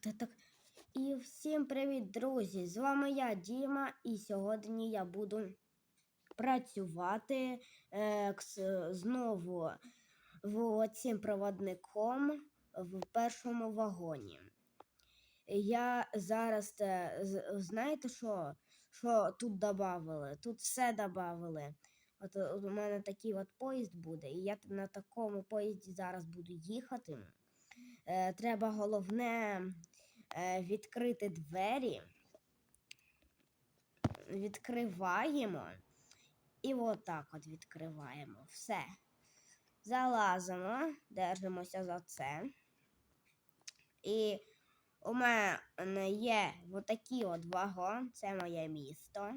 так, так. І всім привіт, друзі! З вами я, Діма, і сьогодні я буду працювати е, знову цим проводником в першому вагоні. Я зараз те, знаєте що? Що тут додавали? Тут все додавали. От, у мене такий от поїзд буде, і я на такому поїзді зараз буду їхати. Е, треба головне відкрити двері. Відкриваємо. І отак от відкриваємо. Все. Залазимо, держимося за це. І у мене є отакий от вагон. Це моє місто.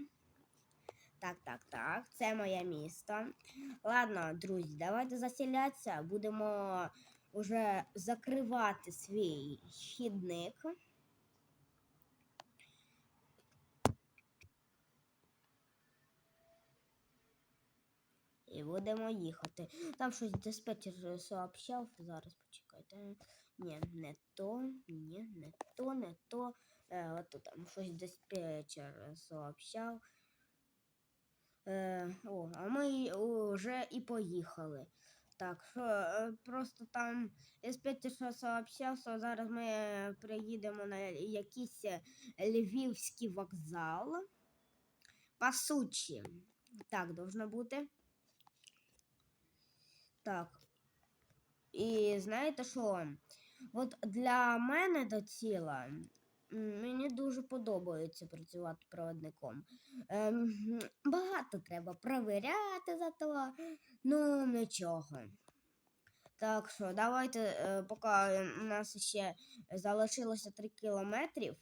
Так, так, так, це моє місто. Ладно, друзі, давайте заселятися. Будемо вже закривати свій хідник. І будемо їхати. Там щось диспетчер сообщав. Зараз почекайте. Ні, не то, ні, не то, не то. Е, от там щось диспетчер сообщав. Е, о, а ми вже і поїхали. Так, що е, просто там диспетчер сообщав, що зараз ми приїдемо на якийсь е, львівський вокзал. По суті, так должно бути. Так. І знаєте що? От для мене до тіла м, мені дуже подобається працювати проводником. Ем, багато треба провіряти за то, ну нічого. Так що, давайте, е, поки у нас ще залишилося 3 кілометрів.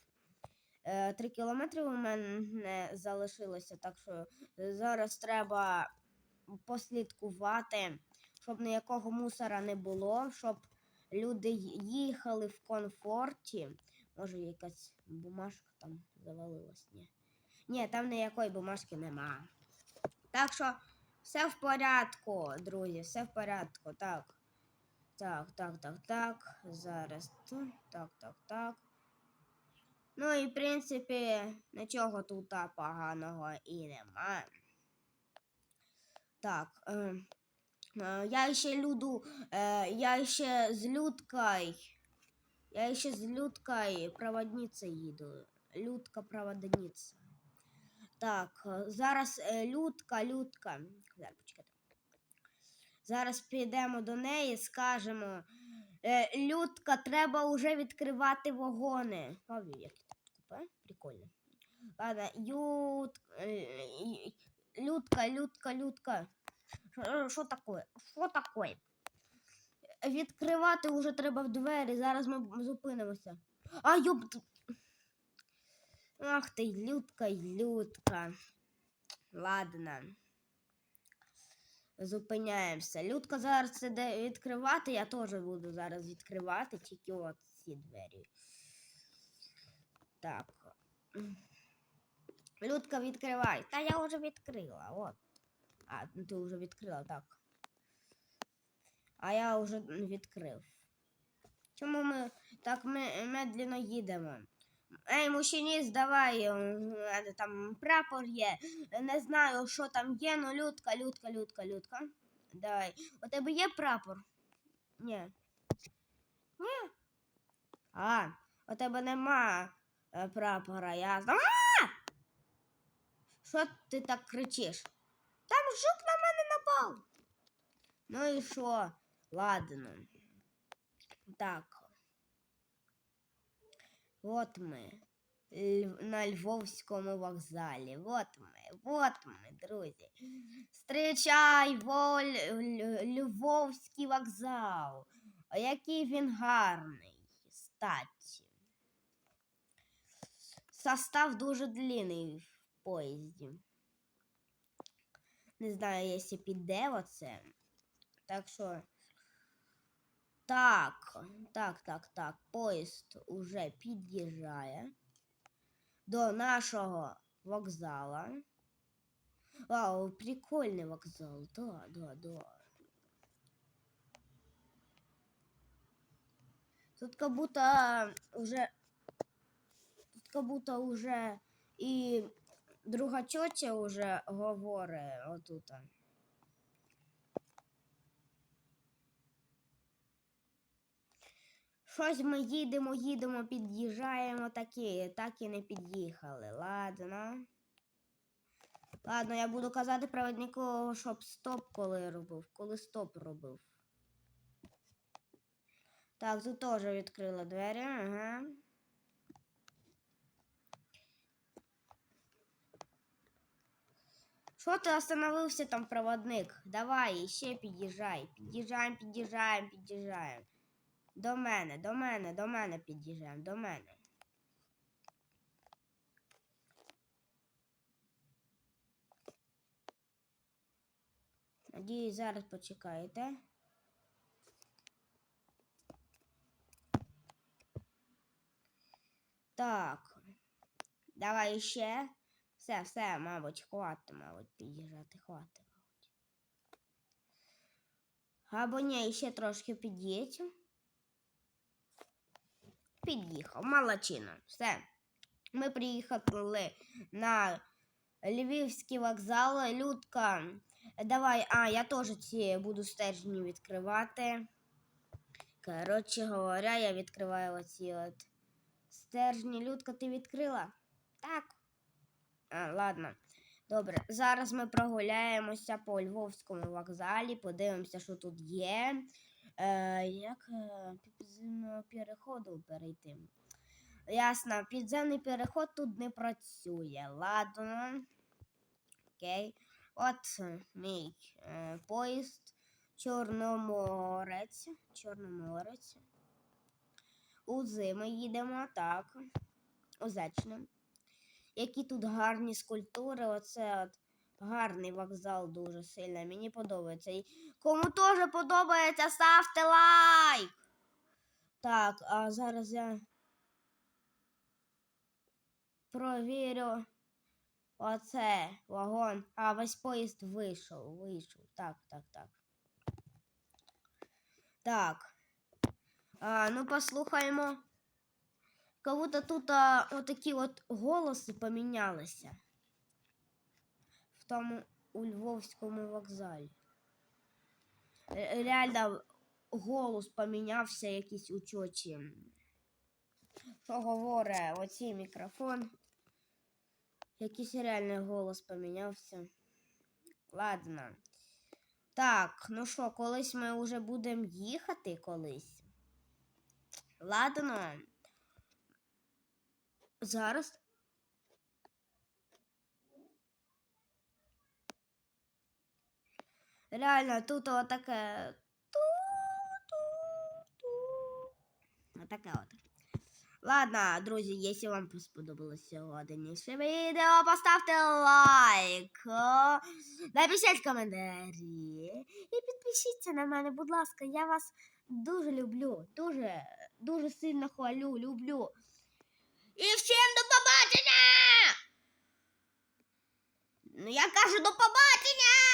3 кілометри у мене залишилося, так що зараз треба послідкувати, щоб ніякого мусора не було, щоб люди їхали в комфорті. Може, якась бумажка там завалилась? Ні. Ні, там ніякої бумажки нема. Так що все в порядку, друзі, все в порядку. Так. Так, так, так, так. Зараз. ту, Так, так, так. Ну і в принципі, нічого тут поганого і нема. Так. Е, е, я ще люду. Е, я ще з Людкою. Я ще з Людкою проводницею їду. Людка проводниця. Так, е, зараз е, Людка, Людка. Зараз підемо до неї, скажемо. Е, Людка, треба вже відкривати вагони. Прикольно. Ладно, Ют... е, Людка, Людка, Людка. Що таке? Що таке? Відкривати вже треба в двері. Зараз ми зупинимося. А, йоп. Ах ти, Людка, Людка. Ладно. Зупиняємося. Людка зараз іде відкривати, я теж буду зараз відкривати тільки от ці двері. Так. Людка, відкривай. Та я вже відкрила. От. А, ну ти вже відкрила, так. А я вже відкрив. Чому ми так медленно їдемо? Ей, мужчиніст, давай, е, е, там прапор є. Не знаю, що там є, ну людка, людка, людка, людка. Давай. У тебе є прапор? Ні. Ні. А, у тебе нема е, прапора, ясно. А! Що ти так кричиш? Там жук на мене напав. Ну і що? Ладно. Так. От ми. На Львовському вокзалі. От ми, от ми, друзі. Зустрічай воль... Ль- Львовський вокзал. А який він гарний. Статі. Состав дуже длинний в поїзді. Не знаю, якщо піде оце. Так що. Так, так, так, так. Поїзд уже під'їжджає до нашого вокзала. Вау, прикольний вокзал. Да, да, да. Тут как будто уже тут как будто уже і друга тьотя уже говорить отут. Щось ми їдемо, їдемо, під'їжджаємо такі, так і не під'їхали. Ладно. Ладно, я буду казати провіднику, щоб стоп коли робив. Коли стоп робив. Так, тут теж відкрила двері, ага. Що ти остановився там, проводник? Давай, ще під'їжджай. Під'їжджаємо, під'їжджаємо, під'їжджаємо. До мене, до мене, до мене під'їжджаємо, до мене. Надіюсь, зараз почекаєте. Так. Давай ще. Все, все, мабуть, хватить, мабуть, під'їжджати, хватить, мабуть. Або ні, ще трошки під'їдь. Під'їхав, молодчина. Все. Ми приїхали на Львівський вокзал. Людка, давай, а, я теж ці буду стержні відкривати. Коротше говоря, я відкриваю оці от стержні. Людка, ти відкрила? Так. А, ладно. Добре, зараз ми прогуляємося по Львовському вокзалі, подивимося, що тут є. Е, як е, підземного переходу перейти? Ясно, підземний переход тут не працює. Ладно. Окей. От мій е, поїзд Чорноморець. Чорноморець. У зими їдемо, так. Озечно. Які тут гарні скульптури. Оце от гарний вокзал дуже сильно. Мені подобається. Кому теж подобається, ставте лайк. Так, а зараз я провірю. Оце вагон. А весь поїзд вийшов. Вийшов. Так, так, так. Так. А, ну послухаємо. Будто тут а, отакі от голоси помінялися. Тому у Львовському вокзалі. Реально голос помінявся якийсь у чочі. Що говорить оцей мікрофон? Якийсь реальний голос помінявся. Ладно. Так, ну що, колись ми вже будемо їхати колись. Ладно. Зараз. Реально, тут отаке. Ту-ту-ту. Отаке от. Ладно, друзі, якщо вам сподобалось сьогоднішнє відео, поставте лайк, о, напишіть коментарі і підпишіться на мене, будь ласка, я вас дуже люблю, дуже, дуже сильно хвалю, люблю. І всім до побачення! Ну, я кажу до побачення!